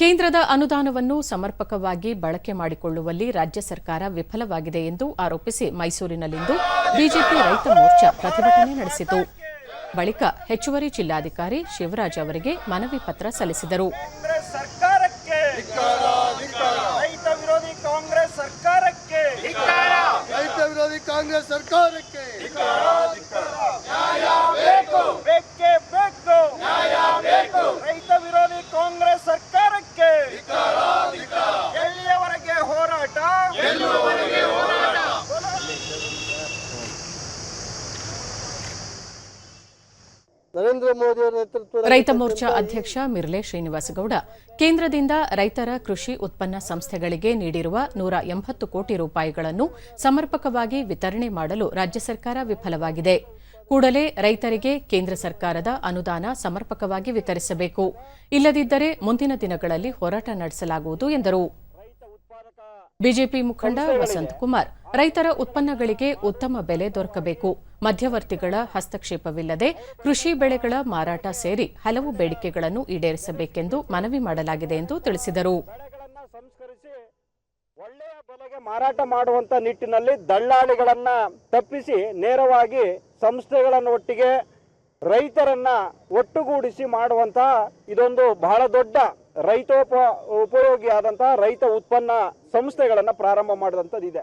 ಕೇಂದ್ರದ ಅನುದಾನವನ್ನು ಸಮರ್ಪಕವಾಗಿ ಬಳಕೆ ಮಾಡಿಕೊಳ್ಳುವಲ್ಲಿ ರಾಜ್ಯ ಸರ್ಕಾರ ವಿಫಲವಾಗಿದೆ ಎಂದು ಆರೋಪಿಸಿ ಮೈಸೂರಿನಲ್ಲಿಂದು ಬಿಜೆಪಿ ರೈತ ಮೋರ್ಚಾ ಪ್ರತಿಭಟನೆ ನಡೆಸಿತು. ಬಳಿಕ ಹೆಚ್ಚುವರಿ ಜಿಲ್ಲಾಧಿಕಾರಿ ಶಿವರಾಜ್ ಅವರಿಗೆ ಮನವಿ ಪತ್ರ ಸಲ್ಲಿಸಿದರು. ಕಾಂಗ್ರೆಸ್ ಸರ್ಕಾರಕ್ಕೆ ರೈತ ವಿರೋಧಿ ಕಾಂಗ್ರೆಸ್ ಸರ್ಕಾರಕ್ಕೆ ರೈತ ವಿರೋಧಿ ಕಾಂಗ್ರೆಸ್ ಸರ್ಕಾರಕ್ಕೆ ಬೇಕೇ ಬೇಕು ರೈತ ವಿರೋಧಿ ಕಾಂಗ್ರೆಸ್ ಸರ್ಕಾರಕ್ಕೆ ಎಲ್ಲಿಯವರೆಗೆ ಹೋರಾಟ ನರೇಂದ್ರ ಮೋದಿ ಅವರ ನೇತೃತ್ವದ ರೈತ ಮೋರ್ಚಾ ಅಧ್ಯಕ್ಷ ಮಿರ್ಲೆ ಶ್ರೀನಿವಾಸಗೌಡ ಕೇಂದ್ರದಿಂದ ರೈತರ ಕೃಷಿ ಉತ್ಪನ್ನ ಸಂಸ್ಥೆಗಳಿಗೆ ನೀಡಿರುವ ನೂರ ಎಂಬತ್ತು ಕೋಟಿ ರೂಪಾಯಿಗಳನ್ನು ಸಮರ್ಪಕವಾಗಿ ವಿತರಣೆ ಮಾಡಲು ರಾಜ್ಯ ಸರ್ಕಾರ ವಿಫಲವಾಗಿದೆ. ಕೂಡಲೇ ರೈತರಿಗೆ ಕೇಂದ್ರ ಸರ್ಕಾರದ ಅನುದಾನ ಸಮರ್ಪಕವಾಗಿ ವಿತರಿಸಬೇಕು. ಇಲ್ಲದಿದ್ದರೆ ಮುಂದಿನ ದಿನಗಳಲ್ಲಿ ಹೋರಾಟ ನಡೆಸಲಾಗುವುದು ಎಂದರು. ಬಿಜೆಪಿ ಮುಖಂಡ ವಸಂತ್ ಕುಮಾರ್, ರೈತರ ಉತ್ಪನ್ನಗಳಿಗೆ ಉತ್ತಮ ಬೆಲೆ ದೊರಕಬೇಕು. ಮಧ್ಯವರ್ತಿಗಳ ಹಸ್ತಕ್ಷೇಪವಿಲ್ಲದೆ ಕೃಷಿ ಬೆಳೆಗಳ ಮಾರಾಟ ಸೇರಿ ಹಲವು ಬೇಡಿಕೆಗಳನ್ನು ಈಡೇರಿಸಬೇಕೆಂದು ಮನವಿ ಮಾಡಲಾಗಿದೆ ಎಂದು ತಿಳಿಸಿದರು. ಒಳ್ಳೆಯ ಬೆಲೆಗೆ ಮಾರಾಟ ಮಾಡುವಂತ ನಿಟ್ಟಿನಲ್ಲಿ ದಳ್ಳಾಳಿಗಳನ್ನ ತಪ್ಪಿಸಿ ನೇರವಾಗಿ ಸಂಸ್ಥೆಗಳನ್ನು ಒಟ್ಟಿಗೆ ರೈತರನ್ನ ಒಟ್ಟುಗೂಡಿಸಿ ಮಾಡುವಂತಹ ಇದೊಂದು ಬಹಳ ದೊಡ್ಡ ರೈತೋಪ ಉಪಯೋಗಿಯಾದಂತಹ ರೈತ ಉತ್ಪನ್ನ ಸಂಸ್ಥೆಗಳನ್ನ ಪ್ರಾರಂಭ ಮಾಡಿದಂಥದ್ದು ಇದೆ